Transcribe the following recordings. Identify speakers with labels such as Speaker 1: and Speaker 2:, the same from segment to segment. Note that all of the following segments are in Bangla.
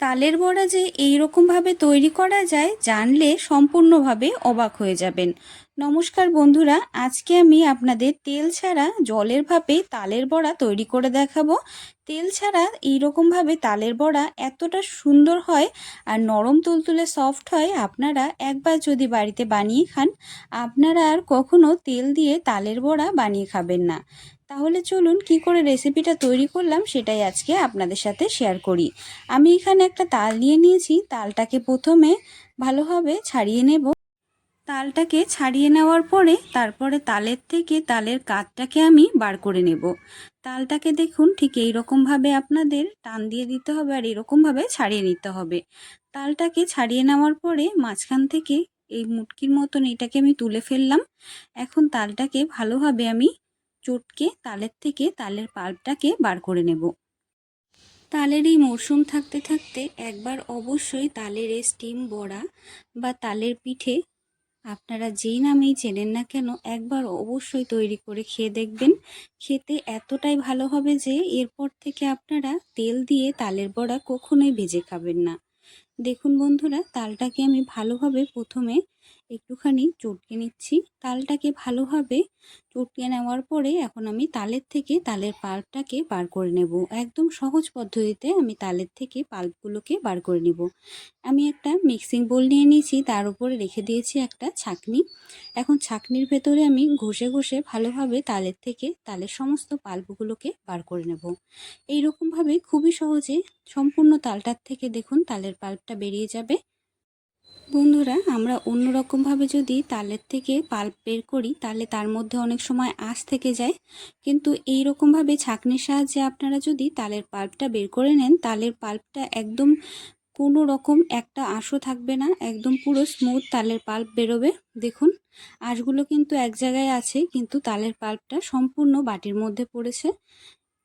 Speaker 1: তালের বড়া যে এই রকমভাবে তৈরি করা যায় জানলে সম্পূর্ণভাবে অবাক হয়ে যাবেন। নমস্কার বন্ধুরা, আজকে আমি আপনাদের তেল ছাড়া জলের ভাপে তালের বড়া তৈরি করে দেখাবো। তেল ছাড়া এইরকমভাবে তালের বড়া এতটা সুন্দর হয় আর নরম তুলতুলে সফট হয়, আপনারা একবার যদি বাড়িতে বানিয়ে খান, আপনারা আর কখনো তেল দিয়ে তালের বড়া বানিয়ে খাবেন না। তাহলে চলুন কি করে রেসিপিটা তৈরি করলাম সেটাই আজকে আপনাদের সাথে শেয়ার করি। আমি এখানে একটা তাল নিয়ে নিয়েছি। তালটাকে প্রথমে ভালোভাবে ছাড়িয়ে নেব। তালটাকে ছাড়িয়ে নেওয়ার পরে তারপরে তালের থেকে তালের কাঠটাকে আমি বার করে নেব। তালটাকে দেখুন ঠিক এই রকমভাবে আপনাদের টান দিয়ে দিতে হবে আর এরকমভাবে ছাড়িয়ে নিতে হবে। তালটাকে ছাড়িয়ে নেওয়ার পরে মাঝখান থেকে এই মুটকির মতন এটাকে আমি তুলে ফেললাম। এখন তালটাকে ভালোভাবে আমি চটকে তালের থেকে তালের পাল্পটাকে বার করে নেব। তালের এই মরশুম থাকতে থাকতে একবার অবশ্যই তালের এই স্টিম বড়া বা তালের পিঠে আপনারা যেই নামেই চেনেন না কেন একবার অবশ্যই তৈরি করে খেয়ে দেখবেন। খেতে এতটাই ভালো হবে যে এরপর থেকে আপনারা তেল দিয়ে তালের বড়া কখনোই ভেজে খাবেন না। দেখুন বন্ধুরা, তালটাকে আমি ভালোভাবে প্রথমে একটুখানি চটকে নিচ্ছি। তালটাকে ভালোভাবে চটকে নেওয়ার পরে এখন আমি তালের থেকে তালের পাল্পটাকে বার করে নেব। একদম সহজ পদ্ধতিতে আমি তালের থেকে পাল্পগুলোকে বার করে নেব। আমি একটা মিক্সিং বোল নিয়ে নিয়েছি, তার উপরে রেখে দিয়েছি একটা ছাকনি। এখন ছাকনির ভেতরে আমি ঘষে ঘষে ভালোভাবে তালের থেকে তালের সমস্ত পাল্পগুলোকে বার করে নেব। এইরকমভাবে খুবই সহজে সম্পূর্ণ তালটার থেকে দেখুন তালের পাল্পটা বেরিয়ে যাবে। বন্ধুরা, আমরা অন্য রকমভাবে যদি তালের থেকে পাল্প বের করি, তাহলে তার মধ্যে অনেক সময় আঁশ থেকে যায়। কিন্তু এই রকমভাবে ছাঁকনির সাহায্যে আপনারা যদি তালের পাল্পটা বের করে নেন, তালের পাল্পটা একদম কোনো রকম একটা আঁশও থাকবে না, একদম পুরো স্মুথ তালের পাল্প বেরোবে। দেখুন, আঁশগুলো কিন্তু এক জায়গায় আছে, কিন্তু তালের পাল্পটা সম্পূর্ণ বাটির মধ্যে পড়েছে।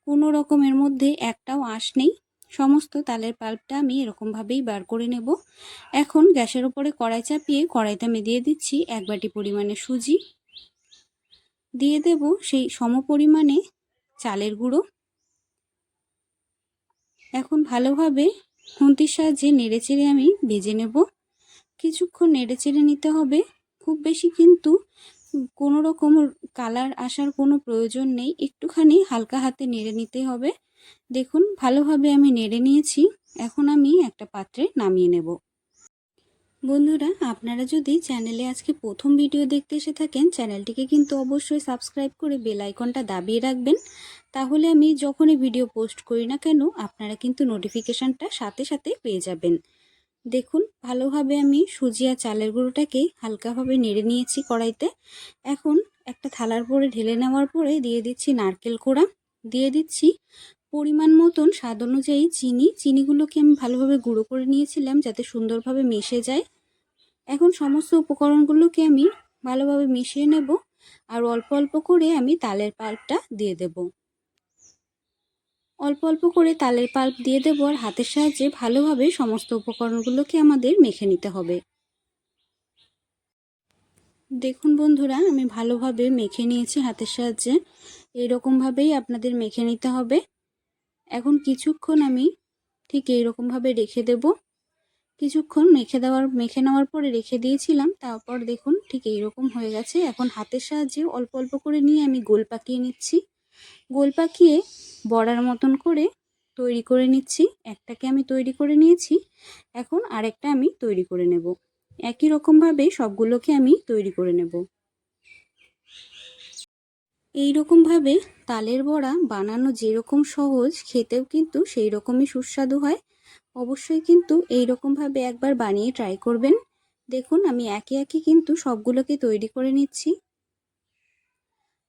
Speaker 1: কোনো রকমের মধ্যে একটাও আঁশ নেই। সমস্ত তালের পাল্পটা আমি এরকমভাবেই বার করে নেব। এখন গ্যাসের ওপরে কড়াই চাপিয়ে কড়াইতে আমি দিয়ে দিচ্ছি এক বাটি পরিমাণে সুজি। দিয়ে দেব সেই সম পরিমাণে চালের গুঁড়ো। এখন ভালোভাবে খুন্তির সাহায্যে নেড়েচেড়ে আমি ভেজে নেব। কিছুক্ষণ নেড়েচেড়ে নিতে হবে। খুব বেশি কিন্তু কোনো রকম কালার আসার কোনো প্রয়োজন নেই। একটুখানি হালকা হাতে নেড়ে নিতে হবে। দেখুন, ভালোভাবে আমি নেড়ে নিয়েছি। এখন আমি একটা পাত্রে নামিয়ে নেব। বন্ধুরা, আপনারা যদি চ্যানেলে আজকে প্রথম ভিডিও দেখতে এসে থাকেন, চ্যানেলটিকে কিন্তু অবশ্যই সাবস্ক্রাইব করে বেল আইকনটা দাবিয়ে রাখবেন। তাহলে আমি যখনই ভিডিও পোস্ট করি না কেন, আপনারা কিন্তু নোটিফিকেশানটা সাথে সাথে পেয়ে যাবেন। দেখুন, ভালোভাবে আমি সুজি আর চালের গুঁড়োটাকে হালকাভাবে নেড়ে নিয়েছি কড়াইতে। এখন একটা থালার পরে ঢেলে নেওয়ার পরে দিয়ে দিচ্ছি নারকেল কোড়া। দিয়ে দিচ্ছি পরিমাণ মতন স্বাদ অনুযায়ী চিনি, চিনিগুলোকে আমি ভালোভাবে গুঁড়ো করে নিয়েছিলাম যাতে সুন্দরভাবে মিশে যায়। এখন সমস্ত উপকরণগুলোকে আমি ভালোভাবে মিশিয়ে নেব আর অল্প অল্প করে আমি তালের পাল্পটা দিয়ে দেব। অল্প অল্প করে তালের পাল্প দিয়ে দেবো আর হাতের সাহায্যে ভালোভাবে সমস্ত উপকরণগুলোকে আমাদের মেখে নিতে হবে। দেখুন বন্ধুরা, আমি ভালোভাবে মেখে নিয়েছি হাতের সাহায্যে। এইরকমভাবেই আপনাদের মেখে নিতে হবে। এখন কিছুক্ষণ আমি ঠিক এইরকমভাবে রেখে দেব। কিছুক্ষণ মেখে দেওয়ার, মেখে নেওয়ার পরে রেখে দিয়েছিলাম, তারপর দেখুন ঠিক এইরকম হয়ে গেছে। এখন হাতের সাহায্যে অল্প অল্প করে নিয়ে আমি গোল পাকিয়ে নিচ্ছি। গোল পাকিয়ে বড়ার মতন করে তৈরি করে নিচ্ছি। একটাকে আমি তৈরি করে নিয়েছি, এখন আরেকটা আমি তৈরি করে নেব। একই রকমভাবে সবগুলোকে আমি তৈরি করে নেব। এই রকমভাবে তালের বড়া বানানো যেরকম সহজ, খেতেও কিন্তু সেই রকমই সুস্বাদু হয়। অবশ্যই কিন্তু এই রকমভাবে একবার বানিয়ে ট্রাই করবেন। দেখুন, আমি একে একে কিন্তু সবগুলোকে তৈরি করে নিচ্ছি।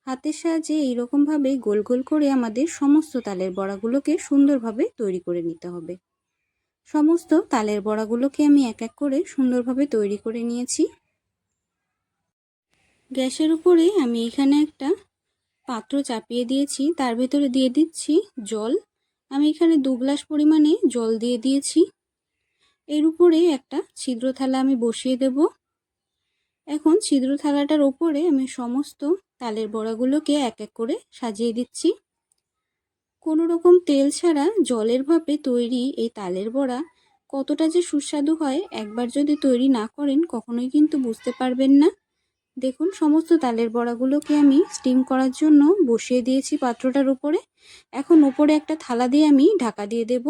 Speaker 1: হাতের সাহায্যে এইরকমভাবে গোল গোল করে আমাদের সমস্ত তালের বড়াগুলোকে সুন্দরভাবে তৈরি করে নিতে হবে। সমস্ত তালের বড়াগুলোকে আমি এক এক করে সুন্দরভাবে তৈরি করে নিয়েছি। গ্যাসের উপরে আমি এখানে একটা পাত্র চাপিয়ে দিয়েছি, তার ভেতরে দিয়ে দিচ্ছি জল। আমি এখানে দু গ্লাস পরিমাণে জল দিয়ে দিয়েছি। এর উপরে একটা ছিদ্র থালা আমি বসিয়ে দেব। এখন ছিদ্র থালাটার ওপরে আমি সমস্ত তালের বড়াগুলোকে এক এক করে সাজিয়ে দিচ্ছি। কোনো রকম তেল ছাড়া জলের ভাপে তৈরি এই তালের বড়া কতটা যে সুস্বাদু হয়, একবার যদি তৈরি না করেন, কখনোই কিন্তু বুঝতে পারবেন না। দেখুন, সমস্ত তালের বড়াগুলোকে আমি স্টিম করার জন্য বসিয়ে দিয়েছি পাত্রটার উপরে। এখন উপরে একটা থালা দিয়ে আমি ঢাকা দিয়ে দেব।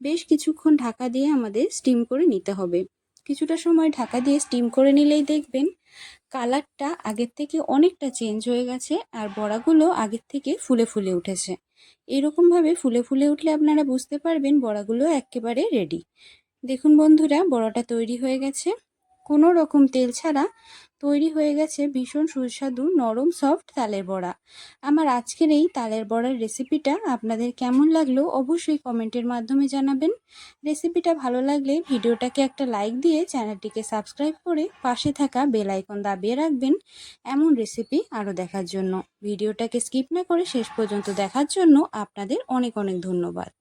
Speaker 1: বেশ কিছুক্ষণ ঢাকা দিয়ে আমাদের স্টিম করে নিতে হবে। কিছুটা সময় ঢাকা দিয়ে স্টিম করে নিলেই দেখবেন, কালারটা আগের থেকে অনেকটা চেঞ্জ হয়ে গেছে আর বড়াগুলো আগের থেকে ফুলে ফুলে উঠেছে। এরকমভাবে ফুলে ফুলে উঠলে আপনারা বুঝতে পারবেন বড়াগুলো একেবারে রেডি দেখুন বন্ধুরা, বড়াটা তৈরি হয়ে গেছে। কোনো রকম তেল ছাড়া তৈরি হয়ে গেছে ভীষণ সুস্বাদু নরম সফট তালের বড়া। আমার আজকের এই তালের বড়ার রেসিপিটা আপনাদের কেমন লাগল অবশ্যই কমেন্টের মাধ্যমে জানাবেন। রেসিপিটা ভালো লাগলে ভিডিওটাকে একটা লাইক দিয়ে চ্যানেলটিকে সাবস্ক্রাইব করে পাশে থাকা বেল আইকন দাবিয়ে রাখবেন এমন রেসিপি আরও দেখার জন্য। ভিডিওটাকে স্কিপ না করে শেষ পর্যন্ত দেখার জন্য আপনাদের অনেক অনেক ধন্যবাদ।